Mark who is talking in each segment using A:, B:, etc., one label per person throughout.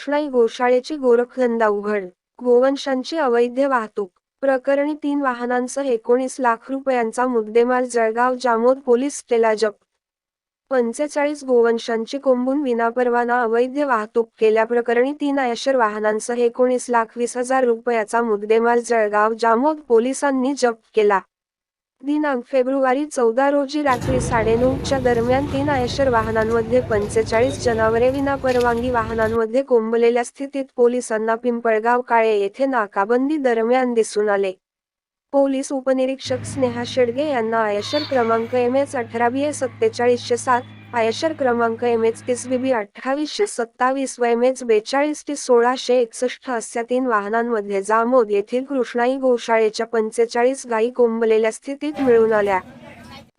A: कृष्णाई गोशाळेची गोरखधंदा उघड. गोवंशांची अवैध वाहतूक. प्रकरणी तीन वाहनांसह एकोणीस लाख रुपयांचा मुद्देमाल जळगाव जामोद पोलीस केला जप्त. पंचेचाळीस गोवंशांची कोंबून विनापरवाना अवैध वाहतूक केल्याप्रकरणी तीन आयशर वाहनांसह एकोणीस लाख वीस हजार रुपयाचा मुद्देमाल जळगाव जामोद पोलिसांनी जप्त केला. दिनांक फेब्रुवारी चौदा रोजी रात्री साडेनऊच्या दरम्यान तीन आयशर वाहनांमध्ये पंचेचाळीस जनावरे विनापरवानगी वाहनांमध्ये कोंबलेल्या स्थितीत पोलिसांना पिंपळगाव काळे येथे नाकाबंदी दरम्यान दिसून आले. पोलीस उपनिरीक्षक स्नेहा शेडगे यांना आयशर क्रमांक एम एस अठरा बी ए सत्तेचाळीसशे सात आयशर क्रमांक एम एच तीस बी बी अठ्ठावीसशे सत्तावीस व एम एच बेचाळीस ते सोळाशे एकसष्ट अशा तीन वाहनांमध्ये जामोद येथील कृष्णाई गोशाळेच्या पंचेचाळीस गायी कोंबलेल्या स्थितीत मिळून आल्या.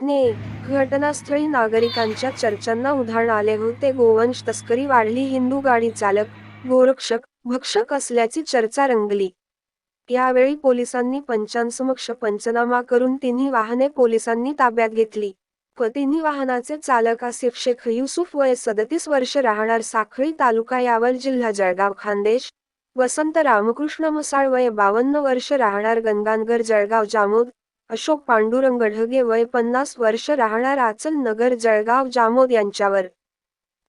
A: ने घटनास्थळी नागरिकांच्या चर्चांना उधाण आले होते. गोवंश तस्करी वाढली. हिंदू गाडी चालक गोरक्षक भक्षक असल्याची चर्चा रंगली. यावेळी पोलिसांनी पंचांसमक्ष पंचनामा करून तिन्ही वाहने पोलिसांनी ताब्यात घेतली. तिन्ही वाहनाचे चालक आसिफ शेख युसुफ वय सदतीस वर्ष राहणार साखळी तालुका यावर जिल्हा जळगाव खानदेश. वसंत रामकृष्ण मसाळ वय बावन्न वर्ष राहणार गंगानगर जळगाव जामोद. अशोक पांडुरंग ढगे वय पन्नास वर्ष राहणार आचल नगर जळगाव जामोद यांच्यावर.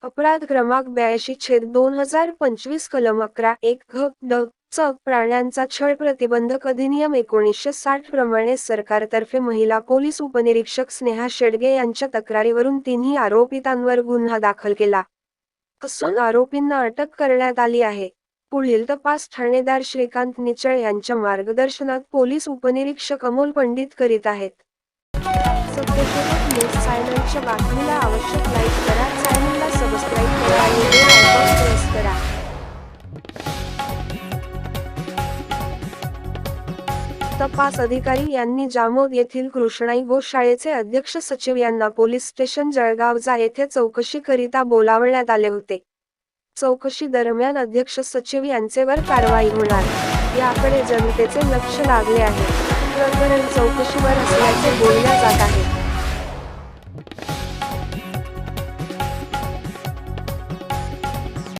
A: अपराध क्रमांक ब्याऐंशी छेद दोन हजार पंचवीस कलम अकरा एक घ ड च प्राण्यांचा छळ प्रतिबंधक अधिनियम एकोणीसशे साठ प्रमाणे सरकारतर्फे महिला पोलीस उपनिरीक्षक स्नेहा शेडगे यांच्या तक्रारीवरून तिन्ही आरोपितांवर गुन्हा दाखल केला. असून आरोपींना अटक करण्यात आली आहे. पुढील तपास ठाणेदार श्रीकांत निचळ यांच्या मार्गदर्शनात पोलीस उपनिरीक्षक अमोल पंडित करीत आहेत. बातमीला आवश्यक लाईक करा चॅनलला सबस्क्राईब करा आणि प्रेस करा. तपास अधिकारी यांनी जामोद येथील कृष्णाई गोशाळेचे अध्यक्ष सचिव यांना पोलीस स्टेशन जळगावजा येथे चौकशीकरिता बोलावण्यात आले होते. चौकशी दरम्यान अध्यक्ष सचिव यांचेवर कारवाई होणार. याकडे जनतेचे लक्ष लागले आहे. प्रकरण चौकशीवर असल्याचे बोलल्या जात आहे.